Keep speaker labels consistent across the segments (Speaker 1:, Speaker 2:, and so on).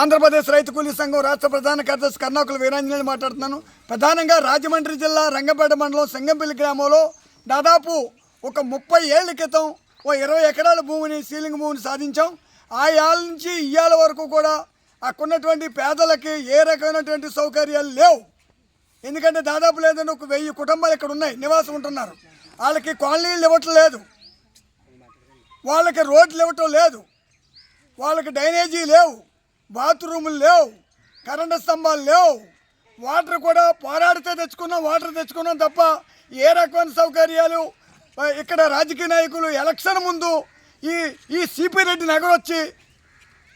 Speaker 1: ఆంధ్రప్రదేశ్ రైతు కూలీ సంఘం రాష్ట్ర ప్రధాన కార్యదర్శి కర్ణాకుల వీరాంజనేయులు మాట్లాడుతున్నాను. ప్రధానంగా రాజమండ్రి జిల్లా రంగపేట మండలం సంగంపల్లి గ్రామంలో దాదాపు ఒక ముప్పై ఏళ్ళ క్రితం ఓ ఇరవై ఎకరాల భూమిని సీలింగ్ భూమిని సాధించాం. ఆ ఏళ్ళ నుంచి ఇయ్యాల వరకు కూడా అక్కడున్నటువంటి పేదలకి ఏ రకమైనటువంటి సౌకర్యాలు లేవు. ఎందుకంటే దాదాపు లేదంటే ఒక వెయ్యి కుటుంబాలు ఇక్కడ ఉన్నాయి నివాసం ఉంటున్నారు. వాళ్ళకి కాలనీలు ఇవ్వటం లేదు వాళ్ళకి రోడ్లు ఇవ్వటం లేదు. వాళ్ళకి డ్రైనేజీ లేవు. బాత్రూములు లేవు కరెంటు స్తంభాలు లేవు. వాటర్ కూడా పోరాడితే తెచ్చుకున్నాం వాటర్ తెచ్చుకున్నాం తప్ప ఏ రకమైన సౌకర్యాలు ఇక్కడ రాజకీయ నాయకులు ఎలక్షన్ ముందు ఈ ఈ సిపి రెడ్డి నగర్ వచ్చి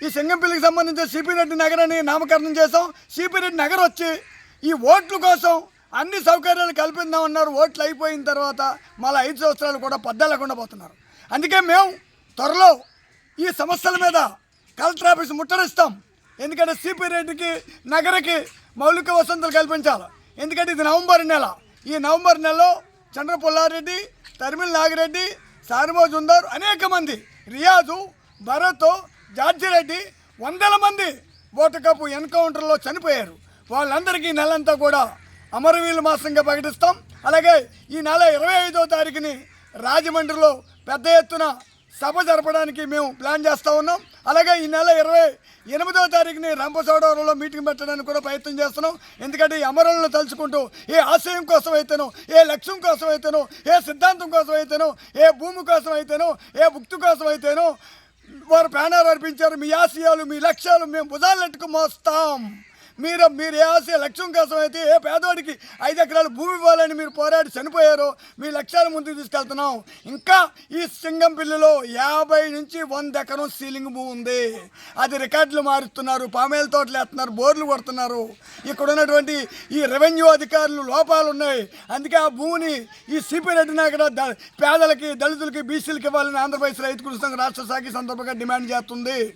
Speaker 1: ఈ సింగంపల్లికి సంబంధించిన సిపి రెడ్డి నగర్ అని నామకరణం చేసాం సిపి రెడ్డి నగర్ వచ్చి ఈ ఓట్ల కోసం అన్ని సౌకర్యాలు కల్పిద్దామన్నారు. ఓట్లు అయిపోయిన తర్వాత మళ్ళీ ఐదు సంవత్సరాలు కూడా పద్దలేకుండా పోతున్నారు. అందుకే మేము త్వరలో ఈ సమస్యల మీద కలెక్టర్ ఆఫీస్ ముట్టడిస్తాం. ఎందుకంటే సిపి రెడ్డికి నగరకి మౌలిక వసతులు కల్పించాలి. ఎందుకంటే ఇది నవంబర్ నెల. ఈ నవంబర్ నెలలో చంద్ర పుల్లారెడ్డి తరిమిల్ నాగిరెడ్డి సారిమోజుందార్ అనేక మంది. రియాజు భరత్ జార్జిరెడ్డి వందల మంది ఓటు కప్పు ఎన్కౌంటర్లో చనిపోయారు. వాళ్ళందరికీ నెలంతా కూడా అమరవీరుల మాసంగా ప్రకటిస్తాం. అలాగే ఈ నెల ఇరవై ఐదో తారీఖుని రాజమండ్రిలో పెద్ద ఎత్తున సభ జరపడానికి మేము ప్లాన్ చేస్తూ ఉన్నాం. అలాగే ఈ నెల ఇరవై ఎనిమిదవ తారీఖుని రంపచోడవరంలో మీటింగ్ పెట్టడానికి కూడా ప్రయత్నం చేస్తున్నాం. ఎందుకంటే ఈ అమరులను తలుచుకుంటూ ఏ ఆశయం కోసం అయితేనో ఏ లక్ష్యం కోసం అయితేనో ఏ సిద్ధాంతం కోసం అయితేనో ఏ భూమి కోసం అయితేనో ఏ భుక్తి కోసం అయితేనో వారు ప్రాణాలు అర్పించారు. మీ ఆశయాలు మీ లక్ష్యాలు మేము భుజాలెట్టుకు మోస్తాం. మీరు మీరు ఏ లక్ష్యం కోసం అయితే ఏ పేదవాడికి ఐదు ఎకరాలు భూమి ఇవ్వాలని మీరు పోరాడి చనిపోయారో మీ లక్ష్యాల ముందుకు తీసుకెళ్తున్నాం. ఇంకా ఈ సింగం పిల్లిలో యాభై నుంచి వంద ఎకరం సీలింగ్ భూమి ఉంది. అది రికార్డులు మారుస్తున్నారు పామేల తోటలు వేస్తున్నారు బోర్లు కొడుతున్నారు. ఇక్కడ ఉన్నటువంటి ఈ రెవెన్యూ అధికారులు లోపాలు ఉన్నాయి. అందుకే ఆ భూమిని ఈ సిపి రెడ్డి నగర ద- పేదలకి దళితులకి బీసీలకి ఇవ్వాలని ఆంధ్రప్రదేశ్ రైతు కృషి సంఘం రాష్ట్ర శాఖ సందర్భంగా డిమాండ్ చేస్తుంది.